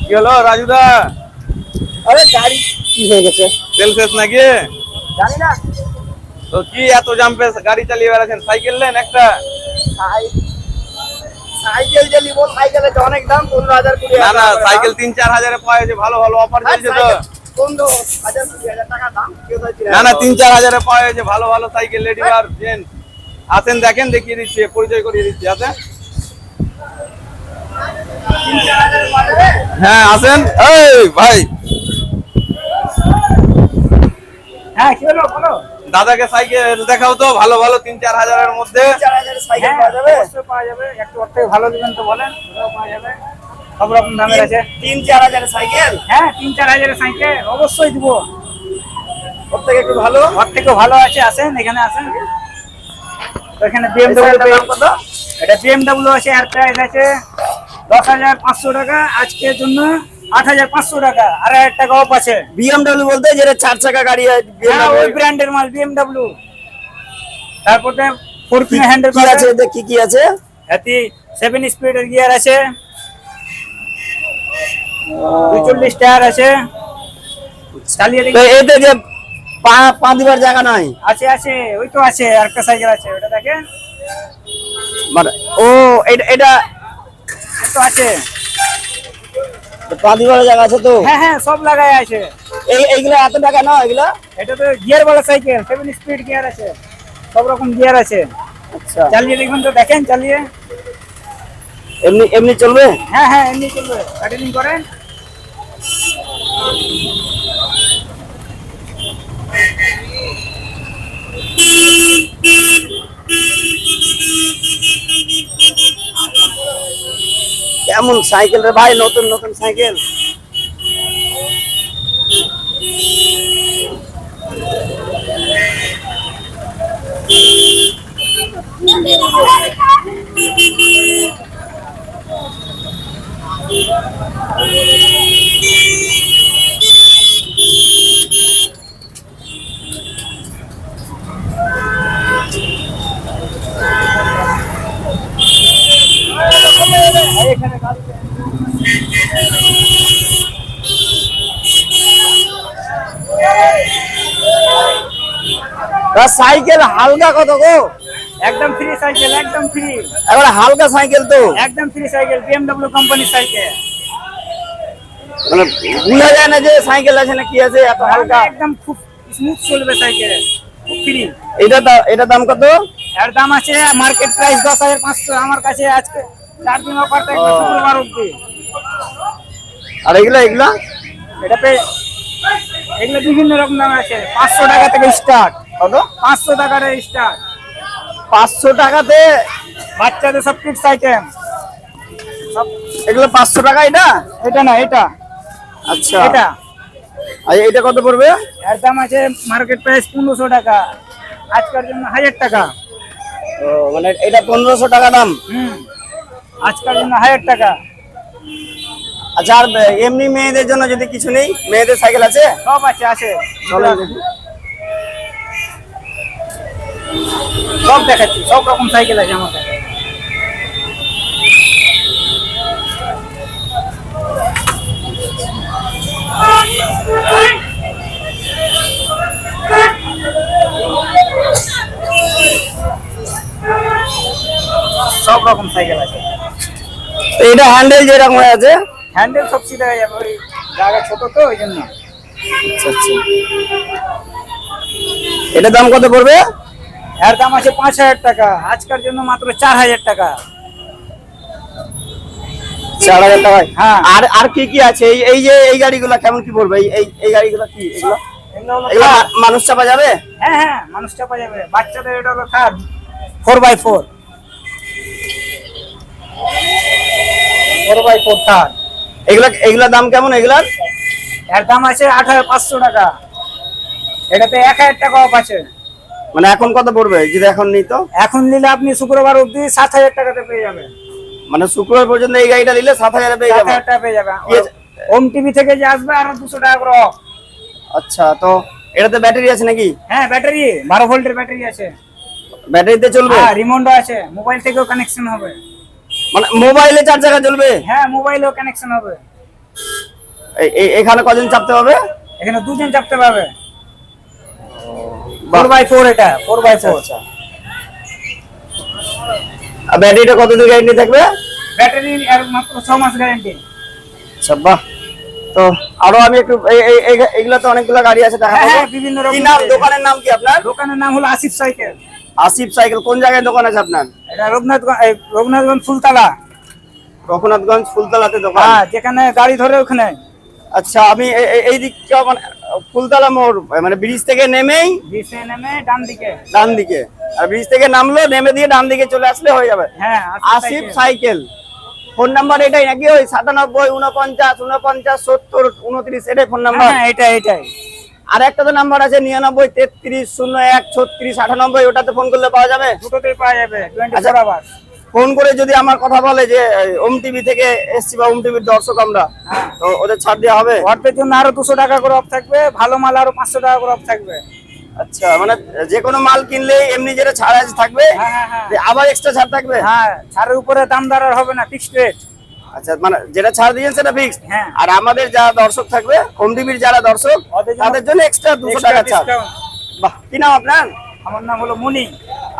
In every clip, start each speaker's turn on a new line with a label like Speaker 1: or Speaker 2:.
Speaker 1: কি হলো রাজুদা?
Speaker 2: আরে গাড়ি কি হয়ে গেছে?
Speaker 1: তেল শেষ নাকি?
Speaker 2: জানি না।
Speaker 1: তো কি এত জাম্পে গাড়ি চালিয়ে বেড়াচ্ছেন? সাইকেল নেন একটা।
Speaker 2: সাইকেল যে নিবো সাইকেলের অনেক দাম পনেরো হাজার কুড়ি
Speaker 1: না না সাইকেল তিন চার হাজারে পাওয়া যাচ্ছে ভালো ভালো অফার চলছে তো। না না তিন চার হাজারে পাওয়া যাচ্ছে ভালো ভালো সাইকেল লেডি আর জেন্টস আসেন দেখেন দেখিয়ে দিচ্ছি পরিচয় করিয়ে দিচ্ছি আসেন। হ্যাঁ আসেন। এই ভাই।
Speaker 3: হ্যাঁ
Speaker 1: দাদাকে সাইকেল দেখাও তো ভালো ভালো তিন চার হাজারের মধ্যে।
Speaker 3: হ্যাঁ,
Speaker 2: পাওয়া যাবে?
Speaker 3: পাওয়া যাবে একটু ভালো দিবেন তো বলেন পাওয়া যাবে। সব রকম দামের আছে?
Speaker 2: তিন- চার হাজারের সাইকেল?
Speaker 3: হ্যাঁ তিন চার হাজারের সাইকেল অবশ্যই দিব।
Speaker 2: ওর থেকে একটু ভালো?
Speaker 3: ওর থেকে ভালো আছে আসেন এখানে আসেন। এখানে বিএমডব্লিউ
Speaker 2: কত?
Speaker 3: এটা বিএমডব্লিউ আছে আর প্রাইস আছে দশ হাজার পাঁচশো টাকা আজকের জন্য আট হাজার পাঁচশো টাকা আর হাজার টাকা অফ আছে।
Speaker 2: বিএমডব্লিউ বলতে যেটা চার চাকা গাড়ি হয়
Speaker 3: ওই ব্র্যান্ডের মাল বিএমডব্লিউ তারপরে ফোর
Speaker 2: কি
Speaker 3: হ্যান্ডেল
Speaker 2: আছে কি কি আছে?
Speaker 3: এতে সেভেন স্পিডের গিয়ার আছে। দুচল্লিশ টায়ার আছে। চালিয়ে
Speaker 2: তো এতে যে পা পা দিবার জায়গা নাই?
Speaker 3: আছে আছে ওই তো আছে আর একটা সাইকেল আছে ওটা দেখেন
Speaker 2: মানে ও এটা এটা
Speaker 3: তো আছে।
Speaker 2: পা দিবার জায়গা আছে তো?
Speaker 3: হ্যাঁ হ্যাঁ সব লাগাই আছে।
Speaker 2: এই এইগুলা এত টাকা না এগুলা?
Speaker 3: এটা তো গিয়ার वाला সাইকেল সেভেন স্পিড গিয়ার আছে। সব রকম গিয়ার আছে।
Speaker 2: আচ্ছা।
Speaker 3: চালিয়ে দেখুন তো দেখেন চালিয়ে।
Speaker 2: এমনি এমনি চলবে?
Speaker 3: হ্যাঁ হ্যাঁ এমনি চলবে। কাটিং করেন।
Speaker 2: কেমন সাইকেল রে ভাই? নতুন নতুন সাইকেল? সাইকেল হালকা কত গো?
Speaker 3: একদম ফ্রি সাইকেল একদম ফ্রি
Speaker 2: এবার হালকা সাইকেল তো।
Speaker 3: একদম ফ্রি সাইকেল বিএমডব্লিউ কোম্পানির সাইকেল।
Speaker 2: মানে বোঝা যায় না যে সাইকেল আছে না কি আছে এত হালকা।
Speaker 3: একদম খুব স্মুথ চলবে সাইকেল ফ্রি
Speaker 2: এটা এটা দাম কত?
Speaker 3: এর দাম আছে মার্কেট প্রাইস দশ হাজার পাঁচশো আমার কাছে আজকে চার দিন অফার থাকবে
Speaker 2: ও।
Speaker 3: শুক্রবার অব্দি
Speaker 2: আর এগুলা এগুলা?
Speaker 3: এটা পে এগুলো বিভিন্ন রকম দাম আছে পাঁচশো টাকা থেকে স্টার্ট
Speaker 2: কত?
Speaker 3: পাঁচশো টাকার
Speaker 2: পাঁচশো টাকাতে
Speaker 3: বাচ্চাদের সব কিডস আইটেম
Speaker 2: এগুলো পাঁচশো টাকা এটা
Speaker 3: এটা না এটা।
Speaker 2: আচ্ছা।
Speaker 3: এটা।
Speaker 2: আর এটা কত পড়বে?
Speaker 3: এর দাম আছে মার্কেট প্রাইস পনেরোশো টাকা। আজকের জন্য হাজার টাকা।
Speaker 2: ও মানে এটা পনেরোশো টাকা দাম?
Speaker 3: হুম। আজকের জন্য হাজার টাকা।
Speaker 2: আচ্ছা আর এমনি মেয়েদের জন্য যদি কিছু নেই? মেয়েদের সাইকেল আছে?
Speaker 3: সব আছে আছে।
Speaker 2: চলো।
Speaker 3: সব দেখাচ্ছি সব রকম সাইকেল আছে আমার কাছে সব রকম সাইকেল আছে।
Speaker 2: এটা হ্যান্ডেল যেরকম হয়ে আছে?
Speaker 3: হ্যান্ডেল সব সিধা হয়ে যাবে ওই জায়গা ছোট তো ওই জন্য।
Speaker 2: আচ্ছা আচ্ছা। এটার দাম কত পড়বে?
Speaker 3: এর দাম আছে পাঁচ হাজার টাকা। আজকের জন্য মাত্র চার হাজার টাকা।
Speaker 2: চার হাজার টাকায়
Speaker 3: হ্যাঁ।
Speaker 2: আর আর কি কি আছে? এই এই যে এই গাড়িগুলো কেমন কি পড়বে? এই এই গাড়িগুলো কি? এগুলো? মানুষ চাপা যাবে?
Speaker 3: হ্যাঁ হ্যাঁ মানুষ চাপা যাবে। বাচ্চাদের এটা হলো four by four four by four Thar
Speaker 2: এগুলা এগুলা দাম কেমন এগুলার?
Speaker 3: এর দাম আছে আট হাজার পাঁচশো টাকা। এটাতে এক হাজার টাকা অফ আছে।
Speaker 2: মানে এখন কত পড়বে? যদি এখন নিই তো?
Speaker 3: এখন নিলে আপনি শুক্রবার অবধি সাত হাজার টাকাতে পেয়ে যাবেন।
Speaker 2: মানে শুক্রবার পর্যন্ত এই গাড়িটা নিলে সাত হাজার পেয়ে যাবে
Speaker 3: টাকা পেয়ে যাবেন।
Speaker 2: কি
Speaker 3: ওম টিভি থেকে যে আসবে আরও দুশো টাকা করে।
Speaker 2: আচ্ছা তো এটাতে ব্যাটারি আছে নাকি?
Speaker 3: হ্যাঁ ব্যাটারি। বারো ভোল্টের ব্যাটারি আছে।
Speaker 2: ব্যাটারিতে চলবে?
Speaker 3: হ্যাঁ রিমোটও আছে। মোবাইল থেকেও কানেকশন হবে।
Speaker 2: মানে মোবাইলে চার জায়গা চলবে?
Speaker 3: হ্যাঁ মোবাইলেও কানেকশন হবে।
Speaker 2: এখানে কজন চাপতে হবে?
Speaker 3: এখানে দুজন চাপতে পারবে। ফোর বাই ফোর এটা ফোর বাই ফোর
Speaker 2: আর ব্যাটারিটা কতদিন গ্যারেন্টি থাকবে?
Speaker 3: ব্যাটারি আর মাত্র ছ মাস গ্যারান্টি
Speaker 2: আচ্ছা বাহ। তো আরও আমি একটু এইগুলো তো অনেকগুলো গাড়ি আছে দেখা
Speaker 3: হ্যাঁ, বিভিন্ন
Speaker 2: কি
Speaker 3: রকমের
Speaker 2: নাম? দোকানের নাম কি আপনার?
Speaker 3: দোকানের নাম হলো আসিফ সাইকেল।
Speaker 2: আসিফ সাইকেল কোন জায়গায় দোকান আছে আপনার?
Speaker 3: এটা রঘুনাথ রঘুনাথগঞ্জ ফুলতলা।
Speaker 2: রঘুনাথগঞ্জ ফুলতলাতে দোকান।
Speaker 3: হ্যাঁ যেখানে গাড়ি ধরে ওখানে।
Speaker 2: আচ্ছা আমি এই দিকটা মানে ফুলতলা মোড় মানে ব্রিজ থেকে নেমেই
Speaker 3: নেমে ডান দিকে।
Speaker 2: ডান দিকে। আর ব্রিজ থেকে নামলো নেমে দিয়ে ডান দিকে চলে আসলে হয়ে যাবে।
Speaker 3: হ্যাঁ
Speaker 2: আসিফ সাইকেল। ফোন নাম্বার এটাই নাকি ওই সাতানব্বই উনপঞ্চাশ উনপঞ্চাশ সত্তর উনত্রিশ এটাই ফোন নাম্বার?
Speaker 3: হ্যাঁ এটা এটাই।
Speaker 2: আর একটা তো নাম্বার আছে নিরানব্বই তেত্রিশ শূন্য এক ছত্রিশ আটানব্বই ওটাতে ফোন করলে পাওয়া যাবে?
Speaker 3: দুটোতে পাওয়া যাবে
Speaker 2: আচ্ছা। ফোন করে যদি আমার কথা বলে যে ওম টিভি থেকে এসছি বা ওম টিভির দর্শক আমরা
Speaker 3: হ্যাঁ।
Speaker 2: তো ওদের ছাড় দেওয়া হবে?
Speaker 3: অর্ধের জন্য আরও দুশো টাকা করে অফ থাকবে ভালো মাল আরও পাঁচশো টাকা করে অফ থাকবে।
Speaker 2: আচ্ছা মানে যে কোনো মাল কিনলে এমনি যেটা ছাড় আছে থাকবে?
Speaker 3: হ্যাঁ হ্যাঁ
Speaker 2: আবার এক্সট্রা ছাড় থাকবে?
Speaker 3: হ্যাঁ ছাড়ের উপরে দাম দর আর হবে না ফিক্সড রেট
Speaker 2: আচ্ছা মানে যেটা ছাড় দিয়েছেন সেটা ফিক্স
Speaker 3: হ্যাঁ।
Speaker 2: আর আমাদের যারা দর্শক থাকবে হোম টিভির যারা দর্শক তাদের জন্য এক্সট্রা দুশো টাকা ছাড়। বাহ কি নাম আপনার?
Speaker 3: আমার নাম হলো মুনি।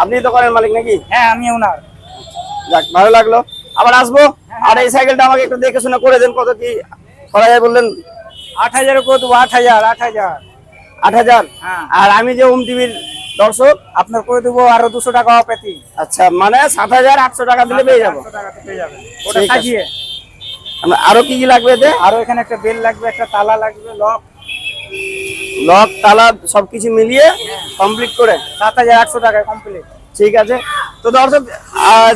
Speaker 2: আপনি দোকানের মালিক নাকি?
Speaker 3: হ্যাঁ আমি ওনার
Speaker 2: যাক ভালো লাগল। আবার আসব।
Speaker 3: হ্যাঁ,
Speaker 2: আর এই সাইকেলটা আমাকে একটু দেখে শুনে করে দেন কত কি করা যায় বললেন?
Speaker 3: আট হাজার করে দেবো আট হাজার আট হাজার।
Speaker 2: আট হাজার?
Speaker 3: হ্যাঁ।
Speaker 2: আর আমি যে হোম টিভির দর্শক
Speaker 3: আপনার করে দেবো আরও দুশো টাকা অফ এতি
Speaker 2: আচ্ছা মানে সাত হাজার আটশো টাকা দিলে পেয়ে যাব।
Speaker 3: পেয়ে যাবে। ওটা সাজিয়ে।
Speaker 2: আরও কি কি লাগবে এতে?
Speaker 3: আরও এখানে একটা বেল লাগবে একটা তালা লাগবে লক
Speaker 2: লক তালা সবকিছু মিলিয়ে কমপ্লিট করে?
Speaker 3: সাত হাজার আটশো টাকায় কমপ্লিট
Speaker 2: ঠিক আছে। তো দর্শক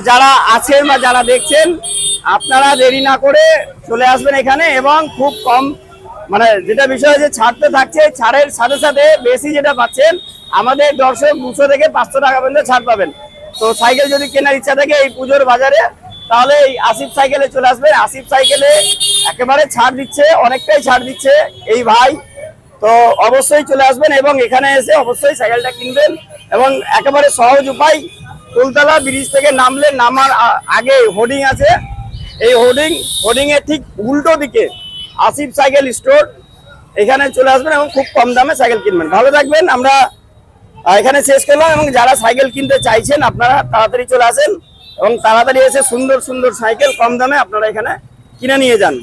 Speaker 2: যারা আছেন বা যারা দেখছেন, আপনারা দেরি না করে চলে আসবেন এখানে এবং খুব কম মানে যেটা বিষয় যে ছাড়তে থাকছে, ছাড়ের সাথে সাথে বেশি যেটা পাচ্ছেন, আমাদের দর্শক দুশো থেকে পাঁচশো টাকা পর্যন্ত ছাড় পাবেন। তো সাইকেল যদি কেনার ইচ্ছা থাকে এই পুজোর বাজারে, তাহলে এই আসিফ সাইকেলে চলে আসবেন। আসিফ সাইকেলে একেবারে ছাড় দিচ্ছে, অনেকটাই ছাড় দিচ্ছে এই ভাই। তো অবশ্যই চলে আসবেন এবং এখানে এসে অবশ্যই সাইকেলটা কিনবেন এবং একেবারে সহজ উপায় কুলতলা ব্রিজ থেকে নামলে, নামার আগে হোর্ডিং আছে। এই হোর্ডিং হোর্ডিং এর ঠিক উল্টো দিকে আসিফ সাইকেল স্টোর। এখানে চলে আসবেন এবং খুব কম দামে সাইকেল কিনবেন। ভালো থাকবেন, আমরা এখানে শেষ করলাম এবং যারা সাইকেল কিনতে চাইছেন, আপনারা তাড়াতাড়ি চলে আসেন এবং তাড়াতাড়ি এসে সুন্দর সুন্দর সাইকেল কম দামে আপনারা এখানে কিনে নিয়ে যান।